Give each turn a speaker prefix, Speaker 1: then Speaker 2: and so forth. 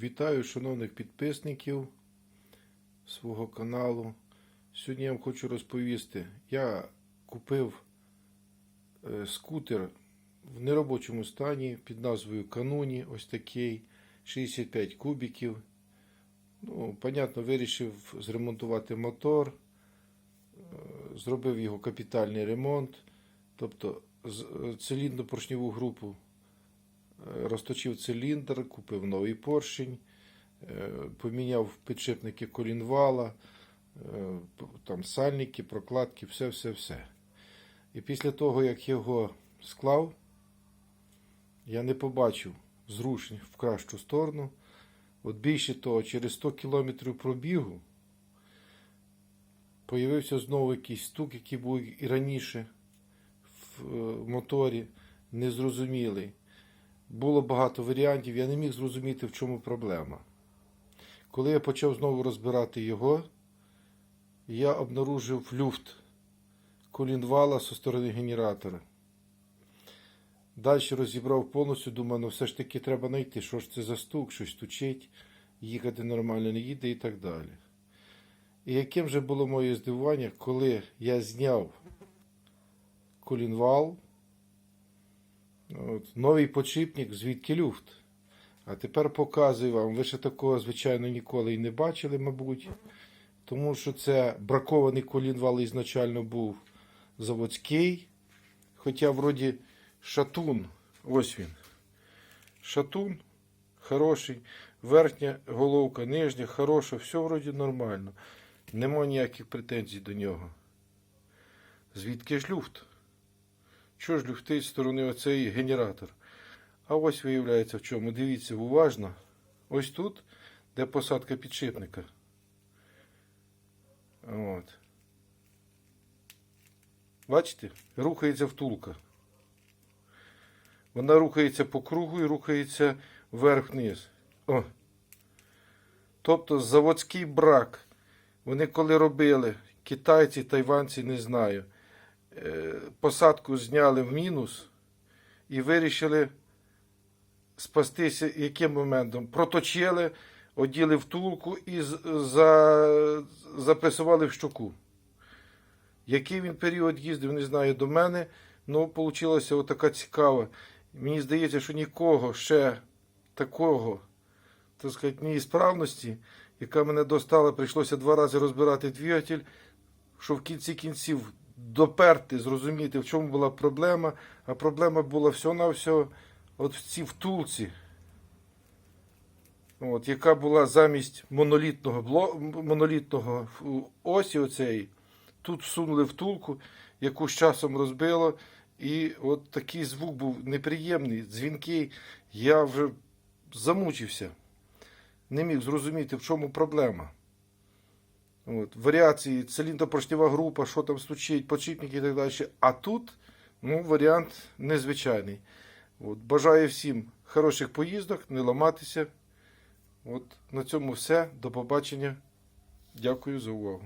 Speaker 1: Вітаю шановних підписників свого каналу. Сьогодні я вам хочу розповісти. Я купив е, скутер в неробочому стані під назвою Кануні. Ось такий 65 кубіків. Ну, понятно, вирішив зремонтувати мотор, е, зробив його капітальний ремонт. Тобто е, циліндро-поршневу групу Е, розточив циліндр, купив новий поршень, е, поміняв підшипники колінвала, е, там сальники, прокладки, все-все-все. І після того, як його склав, я не побачив зрушень в кращу сторону. От більше того, через 100 кілометрів пробігу появився знову якийсь стук, який був і раніше в е, моторі, незрозумілий було багато варіантів, я не міг зрозуміти, в чому проблема. Коли я почав знову розбирати його, я обнаружив люфт колінвала зі сторони генератора. Далі розібрав повністю, думаю, ну все ж таки треба знайти, що ж це за стук, щось стучить, їхати нормально не їде і так далі. І яким же було моє здивування, коли я зняв колінвал, От, новий подшипник, звідки люфт. А тепер показую вам. Ви ще такого, звичайно, ніколи і не бачили, мабуть. Тому що це бракований колінвал ізначально був заводський. Хоча, вроді, шатун. Ось він. Шатун хороший. Верхня головка, нижня, хороша, все вроді нормально. Нема ніяких претензій до нього. Звідки ж люфт? Що ж люфтить з сторони оцей генератор? А ось виявляється в чому. Дивіться уважно. Ось тут, де посадка підшипника. От. Бачите? Рухається втулка. Вона рухається по кругу і рухається вверх-вниз. О. Тобто заводський брак. Вони коли робили, китайці, тайванці, не знаю посадку зняли в мінус і вирішили спастися яким моментом? Проточили, оділи втулку і за, запресували в щоку. Який він період їздив, не знаю до мене. Ну, вийшла отака цікава. Мені здається, що нікого ще такого, так сказати, неісправності, яка мене достала, прийшлося два рази розбирати двигатель, що в кінці кінців доперти, зрозуміти, в чому була проблема. А проблема була всього-навсього от в цій втулці, от, яка була замість монолітного, бло, монолітного осі оцеї. Тут всунули втулку, яку з часом розбило. І от такий звук був неприємний, дзвінкий. Я вже замучився. Не міг зрозуміти, в чому проблема. От, варіації, циліндропоршнева група, що там стучить, подшипники і так далі. А тут ну, варіант незвичайний. От, бажаю всім хороших поїздок, не ламатися. От, на цьому все. До побачення. Дякую за увагу.